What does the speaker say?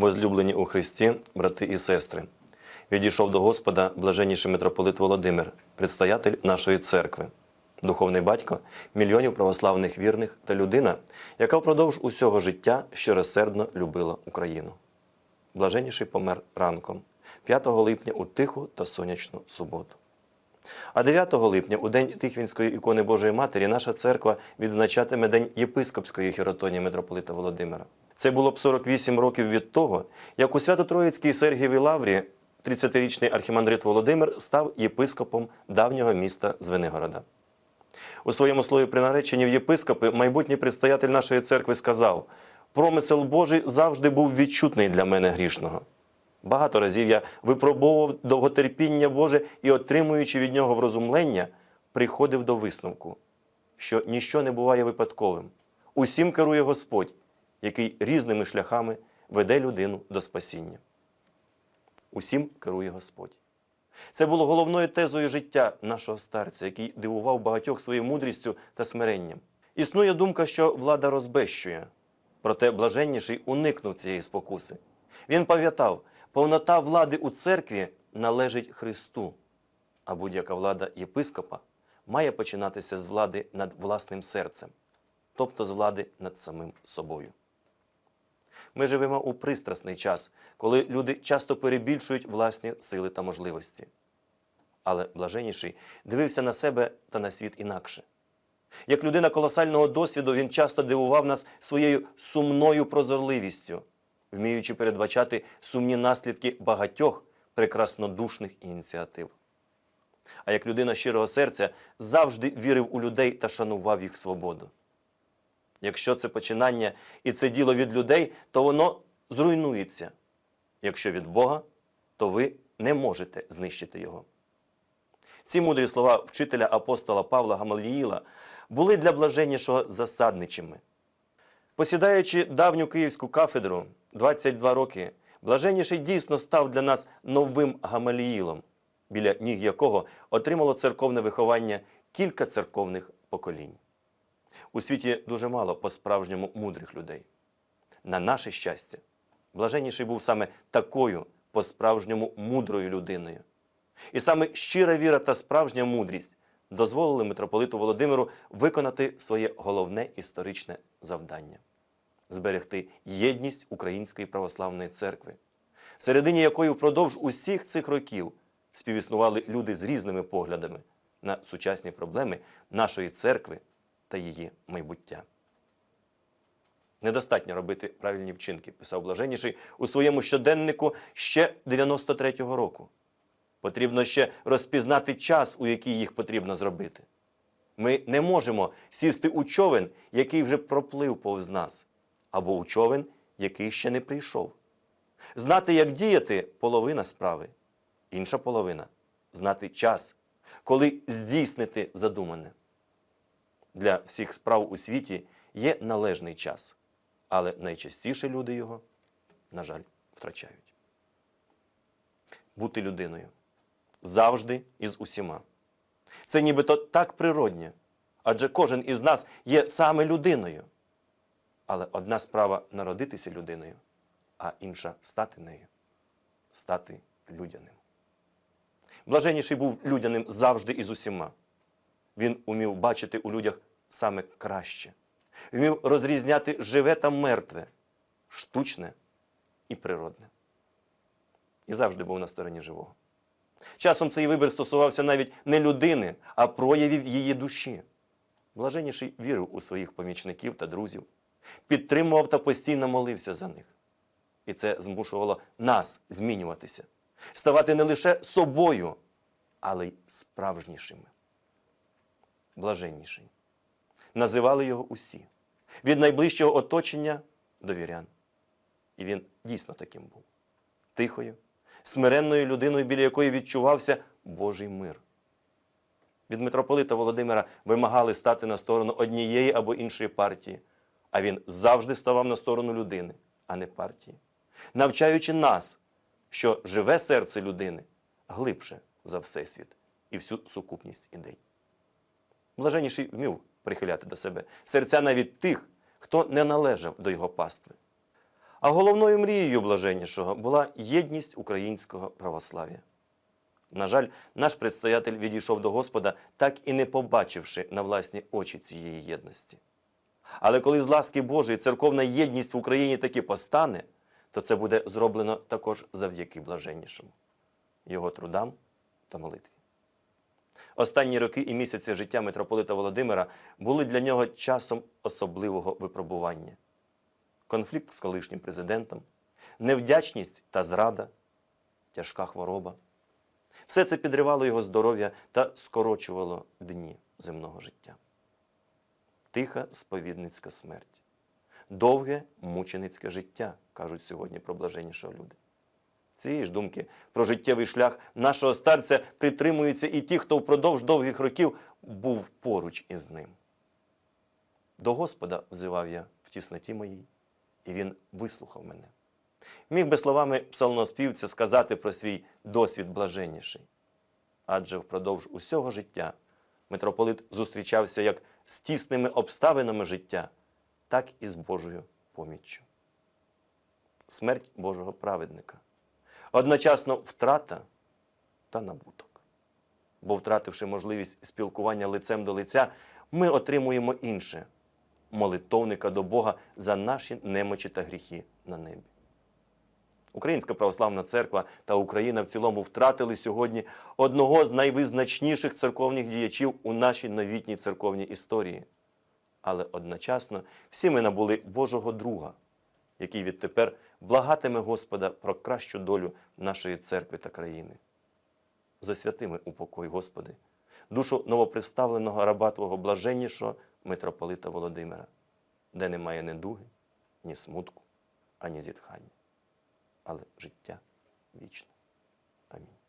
Возлюблені у Христі, брати і сестри, відійшов до Господа блаженніший митрополит Володимир, предстоятель нашої церкви, духовний батько мільйонів православних вірних та людина, яка впродовж усього життя щиросердно любила Україну. Блаженніший помер ранком, 5 липня у тиху та сонячну суботу. А 9 липня, у день Тихвінської ікони Божої Матері, наша церква відзначатиме День єпископської хіротонії митрополита Володимира. Це було б 48 років від того, як у Свято-Троїцькій Сергієвій Лаврі 30-річний архімандрит Володимир став єпископом давнього міста Звенигорода. У своєму слові при нареченні в єпископи майбутній предстоятель нашої церкви сказав: промисел Божий завжди був відчутний для мене грішного. Багато разів я випробовував довготерпіння Боже і, отримуючи від нього врозумлення, приходив до висновку, що ніщо не буває випадковим. Усім керує Господь, який різними шляхами веде людину до спасіння. Усім керує Господь. Це було головною тезою життя нашого старця, який дивував багатьох своєю мудрістю та смиренням. Існує думка, що влада розбещує, проте блаженніший уникнув цієї спокуси. Він пам'ятав, повнота влади у церкві належить Христу, а будь-яка влада єпископа має починатися з влади над власним серцем, тобто з влади над самим собою. Ми живемо у пристрасний час, коли люди часто перебільшують власні сили та можливості. Але блаженніший дивився на себе та на світ інакше. Як людина колосального досвіду, він часто дивував нас своєю сумною прозорливістю, вміючи передбачати сумні наслідки багатьох прекраснодушних ініціатив. А як людина щирого серця завжди вірив у людей та шанував їх свободу. Якщо це починання і це діло від людей, то воно зруйнується. Якщо від Бога, то ви не можете знищити його. Ці мудрі слова вчителя апостола Павла Гамаліїла були для блаженнішого засадничими. Посідаючи давню київську кафедру 22 роки, блаженніший дійсно став для нас новим Гамаліїлом, біля ніг якого отримало церковне виховання кілька церковних поколінь. У світі дуже мало по-справжньому мудрих людей. На наше щастя, блаженніший був саме такою по-справжньому мудрою людиною. І саме щира віра та справжня мудрість дозволили митрополиту Володимиру виконати своє головне історичне завдання зберегти єдність Української православної церкви, всередині якої впродовж усіх цих років співіснували люди з різними поглядами на сучасні проблеми нашої церкви та її майбуття. Недостатньо робити правильні вчинки, писав Блаженніший у своєму щоденнику ще 93-го року. Потрібно ще розпізнати час, у який їх потрібно зробити. Ми не можемо сісти у човен, який вже проплив повз нас, або у човен, який ще не прийшов. Знати, як діяти половина справи, інша половина знати час, коли здійснити задумане. Для всіх справ у світі є належний час, але найчастіше люди його, на жаль, втрачають. Бути людиною завжди і з усіма. Це нібито так природнє, адже кожен із нас є саме людиною. Але одна справа народитися людиною, а інша стати нею, стати людяним. Блаженніший був людяним завжди і з усіма. Він умів бачити у людях саме краще, вмів розрізняти живе та мертве, штучне і природне. І завжди був на стороні живого. Часом цей вибір стосувався навіть не людини, а проявів її душі. Блаженніший вірив у своїх помічників та друзів, підтримував та постійно молився за них. І це змушувало нас змінюватися, ставати не лише собою, але й справжнішими. Блаженніший. Називали його усі, від найближчого оточення до вірян. І він дійсно таким був тихою, смиренною людиною, біля якої відчувався Божий мир. Від митрополита Володимира вимагали стати на сторону однієї або іншої партії, а він завжди ставав на сторону людини, а не партії, навчаючи нас, що живе серце людини глибше за всесвіт і всю сукупність ідей. Блаженніший вмів прихиляти до себе серця навіть тих, хто не належав до його пастви. А головною мрією блаженнішого була єдність українського православ'я. На жаль, наш предстоятель відійшов до Господа, так і не побачивши на власні очі цієї єдності. Але коли з ласки Божої церковна єдність в Україні таки постане, то це буде зроблено також завдяки блаженнішому, його трудам та молитві. Останні роки і місяці життя митрополита Володимира були для нього часом особливого випробування. Конфлікт з колишнім президентом, невдячність та зрада, тяжка хвороба. Все це підривало його здоров'я та скорочувало дні земного життя. Тиха сповідницька смерть, довге мученицьке життя, кажуть сьогодні про блаженнішого люди. Цієї ж думки про життєвий шлях нашого старця притримуються і ті, хто впродовж довгих років був поруч із ним. До Господа взивав я в тісноті моїй, і Він вислухав мене. Міг би словами псалмоспівця сказати про свій досвід блаженніший. Адже впродовж усього життя митрополит зустрічався як з тісними обставинами життя, так і з Божою поміччю. Смерть Божого праведника. Одночасно втрата та набуток. Бо, втративши можливість спілкування лицем до лиця, ми отримуємо інше молитовника до Бога за наші немочі та гріхи на небі. Українська православна церква та Україна в цілому втратили сьогодні одного з найвизначніших церковних діячів у нашій новітній церковній історії. Але одночасно всі ми набули Божого друга, який відтепер благатиме Господа про кращу долю нашої церкви та країни. Засвятими у покой, Господи, душу новоприставленого раба Твого блаженнішого митрополита Володимира, де немає ні дуги, ні смутку, ані зітхання, але життя вічне. Амінь.